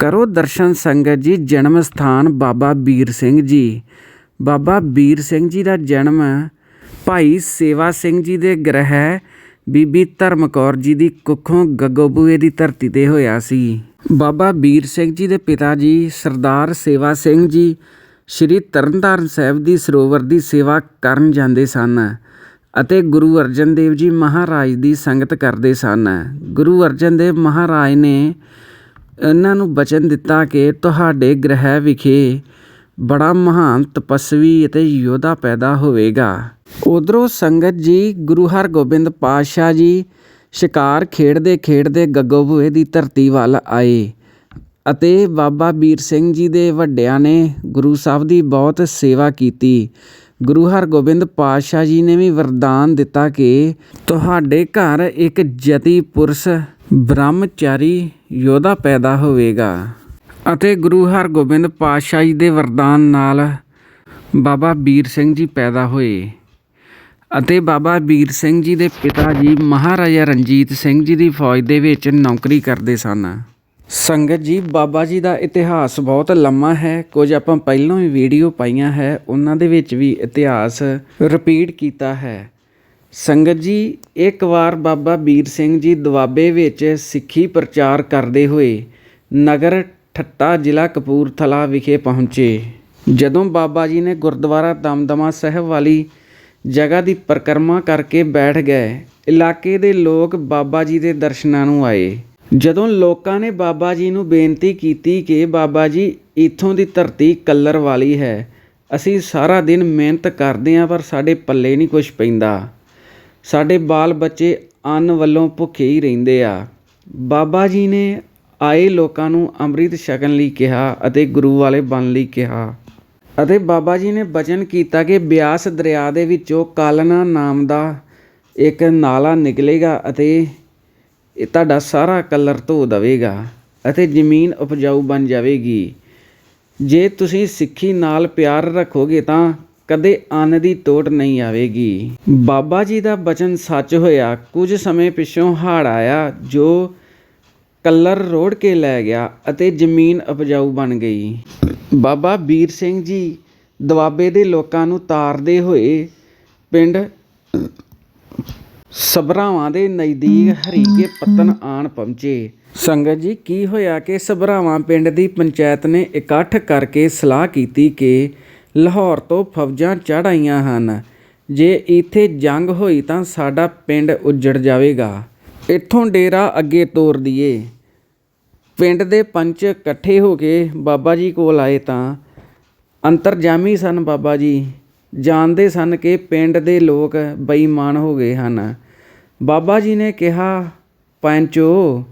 ਕਰੋ ਦਰਸ਼ਨ ਸੰਗਤ ਜੀ, ਜਨਮ ਸਥਾਨ ਬਾਬਾ ਵੀਰ ਸਿੰਘ ਜੀ। ਬਾਬਾ ਵੀਰ ਸਿੰਘ ਜੀ ਦਾ ਜਨਮ ਭਾਈ ਸੇਵਾ ਸਿੰਘ ਜੀ ਦੇ ਗ੍ਰਹਿ ਬੀਬੀ ਧਰਮ ਕੌਰ ਜੀ ਦੀ ਕੁੱਖੋਂ ਗੱਗੋਬੂਏ ਦੀ ਧਰਤੀ ਤੇ ਹੋਇਆ ਸੀ। ਬਾਬਾ ਵੀਰ ਸਿੰਘ ਜੀ ਦੇ ਪਿਤਾ ਜੀ ਸਰਦਾਰ ਸੇਵਾ ਸਿੰਘ ਜੀ, ਸ਼੍ਰੀ ਤਰਨਤਾਰਨ ਸਾਹਿਬ ਦੀ ਸਰੋਵਰ ਦੀ ਸੇਵਾ ਕਰਨ ਜਾਂਦੇ ਸਨ ਅਤੇ ਗੁਰੂ ਅਰਜਨ ਦੇਵ ਜੀ ਮਹਾਰਾਜ ਦੀ ਸੰਗਤ ਕਰਦੇ ਸਨ। ਗੁਰੂ ਅਰਜਨ ਦੇਵ ਮਹਾਰਾਜ ਨੇ ਇਹਨਾਂ ਨੂੰ ਬਚਨ ਦਿੱਤਾ ਕਿ ਤੁਹਾਡੇ ਗ੍ਰਹਿ ਵਿਖੇ ਬੜਾ ਮਹਾਨ ਤਪਸਵੀ ਅਤੇ ਯੋਧਾ ਪੈਦਾ ਹੋਵੇਗਾ। ਉਧਰੋਂ ਸੰਗਤ ਜੀ, ਗੁਰੂ ਹਰਗੋਬਿੰਦ ਪਾਤਸ਼ਾਹ ਜੀ ਸ਼ਿਕਾਰ ਖੇਡਦੇ ਖੇਡਦੇ ਗੱਗੋਬੂਏ ਦੀ ਧਰਤੀ ਵੱਲ ਆਏ ਅਤੇ ਬਾਬਾ ਵੀਰ ਸਿੰਘ ਜੀ ਦੇ ਵੱਡਿਆਂ ਨੇ ਗੁਰੂ ਸਾਹਿਬ ਦੀ ਬਹੁਤ ਸੇਵਾ ਕੀਤੀ। ਗੁਰੂ ਹਰਗੋਬਿੰਦ ਪਾਤਸ਼ਾਹ ਜੀ ਨੇ ਵੀ ਵਰਦਾਨ ਦਿੱਤਾ ਕਿ ਤੁਹਾਡੇ ਘਰ ਇੱਕ ਜਤੀ ਪੁਰਸ਼ ਬ੍ਰਹਮਚਾਰੀ ਯੋਧਾ ਪੈਦਾ ਹੋਵੇਗਾ ਅਤੇ ਗੁਰੂ ਹਰਗੋਬਿੰਦ ਪਾਤਸ਼ਾਹ ਜੀ ਦੇ ਵਰਦਾਨ ਨਾਲ ਬਾਬਾ ਵੀਰ ਸਿੰਘ ਜੀ ਪੈਦਾ ਹੋਏ ਅਤੇ ਬਾਬਾ ਵੀਰ ਸਿੰਘ ਜੀ ਦੇ ਪਿਤਾ ਜੀ ਮਹਾਰਾਜਾ ਰਣਜੀਤ ਸਿੰਘ ਜੀ ਦੀ ਫੌਜ ਦੇ ਵਿੱਚ ਨੌਕਰੀ ਕਰਦੇ ਸਨ। ਸੰਗਤ ਜੀ, ਬਾਬਾ ਜੀ ਦਾ ਇਤਿਹਾਸ ਬਹੁਤ ਲੰਮਾ ਹੈ। ਕੁਝ ਆਪਾਂ ਪਹਿਲਾਂ ਵੀ ਵੀਡੀਓ ਪਾਈਆਂ ਹੈ, ਉਹਨਾਂ ਦੇ ਵਿੱਚ ਵੀ ਇਤਿਹਾਸ ਰਿਪੀਟ ਕੀਤਾ ਹੈ। ਸੰਗਤ ਜੀ, ਇੱਕ ਵਾਰ ਬਾਬਾ ਵੀਰ ਸਿੰਘ ਜੀ ਦੁਆਬੇ ਵਿੱਚ ਸਿੱਖੀ ਪ੍ਰਚਾਰ ਕਰਦੇ ਹੋਏ ਨਗਰ ਠੱਟਾ ਜ਼ਿਲ੍ਹਾ ਕਪੂਰਥਲਾ ਵਿਖੇ ਪਹੁੰਚੇ। ਜਦੋਂ ਬਾਬਾ ਜੀ ਨੇ ਗੁਰਦੁਆਰਾ ਦਮਦਮਾ ਸਾਹਿਬ ਵਾਲੀ ਜਗ੍ਹਾ ਦੀ ਪਰਿਕਰਮਾ ਕਰਕੇ ਬੈਠ ਗਏ, ਇਲਾਕੇ ਦੇ ਲੋਕ ਬਾਬਾ ਜੀ ਦੇ ਦਰਸ਼ਨਾਂ ਨੂੰ ਆਏ। ਜਦੋਂ ਲੋਕਾਂ ਨੇ ਬਾਬਾ ਜੀ ਨੂੰ ਬੇਨਤੀ ਕੀਤੀ ਕਿ ਬਾਬਾ ਜੀ, ਇੱਥੋਂ ਦੀ ਧਰਤੀ ਕੱਲਰ ਵਾਲੀ ਹੈ, ਅਸੀਂ ਸਾਰਾ ਦਿਨ ਮਿਹਨਤ ਕਰਦੇ ਹਾਂ, ਪਰ ਸਾਡੇ ਪੱਲੇ ਨਹੀਂ ਕੁਝ ਪੈਂਦਾ। ਸਾਡੇ ਬਾਲ ਬੱਚੇ ਅੰਨ ਵੱਲੋਂ ਭੁੱਖੇ ਹੀ ਰਹਿੰਦੇ ਆ। ਬਾਬਾ ਜੀ ਨੇ ਆਏ ਲੋਕਾਂ ਨੂੰ ਅੰਮ੍ਰਿਤ ਛਕਣ ਲਈ ਕਿਹਾ ਅਤੇ ਗੁਰੂ ਵਾਲੇ ਬਣਨ ਲਈ ਕਿਹਾ। ਅਤੇ ਬਾਬਾ ਜੀ ਨੇ ਬਚਨ ਕੀਤਾ ਕਿ ਬਿਆਸ ਦਰਿਆ ਦੇ ਵਿੱਚੋਂ ਕਾਲਨਾ ਨਾਮ ਦਾ ਇੱਕ ਨਾਲਾ ਨਿਕਲੇਗਾ ਅਤੇ ਇਹ ਤੁਹਾਡਾ ਸਾਰਾ ਕਲਰ ਧੋ ਦੇਵੇਗਾ ਅਤੇ ਜ਼ਮੀਨ ਉਪਜਾਊ ਬਣ ਜਾਵੇਗੀ। ਜੇ ਤੁਸੀਂ ਸਿੱਖੀ ਨਾਲ ਪਿਆਰ ਰੱਖੋਗੇ ਤਾਂ ਕਦੇ ਅੰਨ ਦੀ ਤੋਟ ਨਹੀਂ ਆਵੇਗੀ। ਬਾਬਾ ਜੀ ਦਾ ਬਚਨ ਸੱਚ ਹੋਇਆ। ਕੁਝ ਸਮੇਂ ਪਿੱਛੋਂ ਹੜ੍ਹ ਆਇਆ, ਜੋ ਕੱਲਰ ਰੋੜ ਕੇ ਲੈ ਗਿਆ ਅਤੇ ਜ਼ਮੀਨ ਉਪਜਾਊ ਬਣ ਗਈ। ਬਾਬਾ ਵੀਰ ਸਿੰਘ ਜੀ ਦੁਆਬੇ ਦੇ ਲੋਕਾਂ ਨੂੰ ਤਾਰਦੇ ਹੋਏ ਪਿੰਡ ਸਭਰਾਵਾਂ ਦੇ ਨਜ਼ਦੀਕ ਹਰੀਕੇ ਪੱਤਨ ਆਣ ਪਹੁੰਚੇ। ਸੰਗਤ ਜੀ, ਕੀ ਹੋਇਆ ਕਿ ਸਭਰਾਵਾਂ ਪਿੰਡ ਦੀ ਪੰਚਾਇਤ ਨੇ ਇਕੱਠ ਕਰਕੇ ਸਲਾਹ ਕੀਤੀ ਕਿ ਲਾਹੌਰ ਤੋਂ ਫੌਜਾਂ ਚੜ੍ਹ ਆਈਆਂ ਹਨ। ਜੇ ਇੱਥੇ ਜੰਗ ਹੋਈ ਤਾਂ ਸਾਡਾ ਪਿੰਡ ਉੱਜੜ ਜਾਵੇਗਾ। ਇੱਥੋਂ ਡੇਰਾ ਅੱਗੇ ਤੋਰ ਦਈਏ। ਪਿੰਡ ਦੇ ਪੰਚ ਇਕੱਠੇ ਹੋ ਕੇ ਬਾਬਾ ਜੀ ਕੋਲ ਆਏ ਤਾਂ ਅੰਤਰਜਾਮੀ ਸਨ ਬਾਬਾ ਜੀ। ਜਾਣਦੇ ਸਨ ਕਿ ਪਿੰਡ ਦੇ ਲੋਕ ਬੇਈਮਾਨ ਹੋ ਗਏ ਹਨ। ਬਾਬਾ ਜੀ ਨੇ ਕਿਹਾ ਪੰਚੋ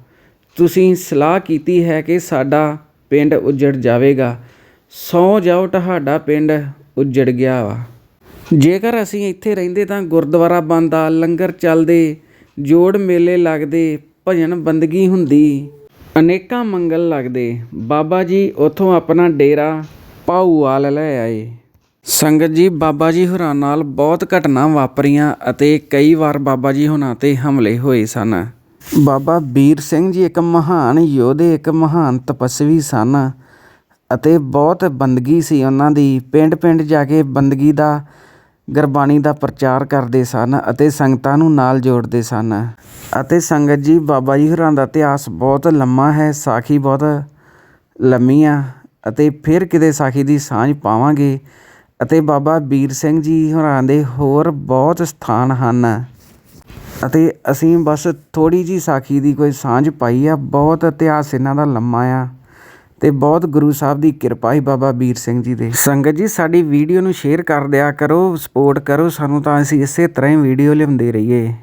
ਤੁਸੀਂ ਸਲਾਹ ਕੀਤੀ ਹੈ ਕਿ ਸਾਡਾ ਪਿੰਡ ਉੱਜੜ ਜਾਵੇਗਾ। ਸੌ ਜਾਓ ਤੁਹਾਡਾ ਪਿੰਡ ਉੱਜੜ ਗਿਆ ਵਾ। ਜੇਕਰ ਅਸੀਂ ਇੱਥੇ ਰਹਿੰਦੇ ਤਾਂ ਗੁਰਦੁਆਰਾ ਬੰਦਾ ਲੰਗਰ ਚੱਲਦੇ, ਜੋੜ ਮੇਲੇ ਲੱਗਦੇ, ਭਜਨ ਬੰਦਗੀ ਹੁੰਦੀ, ਅਨੇਕਾਂ ਮੰਗਲ ਲੱਗਦੇ। ਬਾਬਾ ਜੀ ਉਥੋਂ ਆਪਣਾ ਡੇਰਾ ਪਾਊਵਾਲ ਲੈ ਆਏ। ਸੰਗਤ ਜੀ, ਬਾਬਾ ਜੀ ਹੋਰਾਂ ਨਾਲ ਬਹੁਤ ਘਟਨਾ ਵਾਪਰੀਆਂ ਅਤੇ ਕਈ ਵਾਰ ਬਾਬਾ ਜੀ ਹੋਰਾਂ ਤੇ ਹਮਲੇ ਹੋਏ ਸਨ। ਬਾਬਾ ਵੀਰ ਸਿੰਘ ਜੀ ਇੱਕ ਮਹਾਨ ਯੋਧੇ, ਇੱਕ ਮਹਾਨ ਤਪਸਵੀ ਸਨ। ਅਤੇ ਬਹੁਤ ਬੰਦਗੀ ਸੀ ਉਹਨਾਂ ਦੀ। ਪਿੰਡ ਪਿੰਡ ਜਾ ਕੇ ਬੰਦਗੀ ਦਾ, ਗੁਰਬਾਣੀ ਦਾ ਪ੍ਰਚਾਰ ਕਰਦੇ ਸਨ ਅਤੇ ਸੰਗਤਾਂ ਨੂੰ ਨਾਲ ਜੋੜਦੇ ਸਨ। ਅਤੇ ਸੰਗਤ ਜੀ, ਬਾਬਾ ਜੀ ਹੋਰਾਂ ਦਾ ਇਤਿਹਾਸ ਬਹੁਤ ਲੰਮਾ ਹੈ, ਸਾਖੀ ਬਹੁਤ ਲੰਮੀ ਆ ਅਤੇ ਫਿਰ ਕਿਤੇ ਸਾਖੀ ਦੀ ਸਾਂਝ ਪਾਵਾਂਗੇ ਅਤੇ ਬਾਬਾ ਵੀਰ ਸਿੰਘ ਜੀ ਹੋਰਾਂ ਦੇ ਹੋਰ ਬਹੁਤ ਸਥਾਨ ਹਨ। ਅਤੇ ਅਸੀਂ ਬਸ ਥੋੜ੍ਹੀ ਜਿਹੀ ਸਾਖੀ ਦੀ ਕੋਈ ਸਾਂਝ ਪਾਈ ਆ, ਬਹੁਤ ਇਤਿਹਾਸ ਇਹਨਾਂ ਦਾ ਲੰਮਾ ਆ। ਤੇ ਬਹੁਤ ਗੁਰੂ ਸਾਹਿਬ ਦੀ ਕਿਰਪਾ ਹੈ ਬਾਬਾ ਵੀਰ ਸਿੰਘ ਜੀ ਦੇ। ਸੰਗਤ ਜੀ, ਸਾਡੀ ਵੀਡੀਓ ਨੂੰ ਸ਼ੇਅਰ ਕਰ ਦਿਆ ਕਰੋ, ਸਪੋਰਟ ਕਰੋ, ਸਾਨੂੰ ਤਾਂ ਅਸੀਂ ਇਸੇ ਤਰ੍ਹਾਂ ਹੀ ਵੀਡੀਓ ਲਿਆਉਂਦੇ ਰਹੀਏ।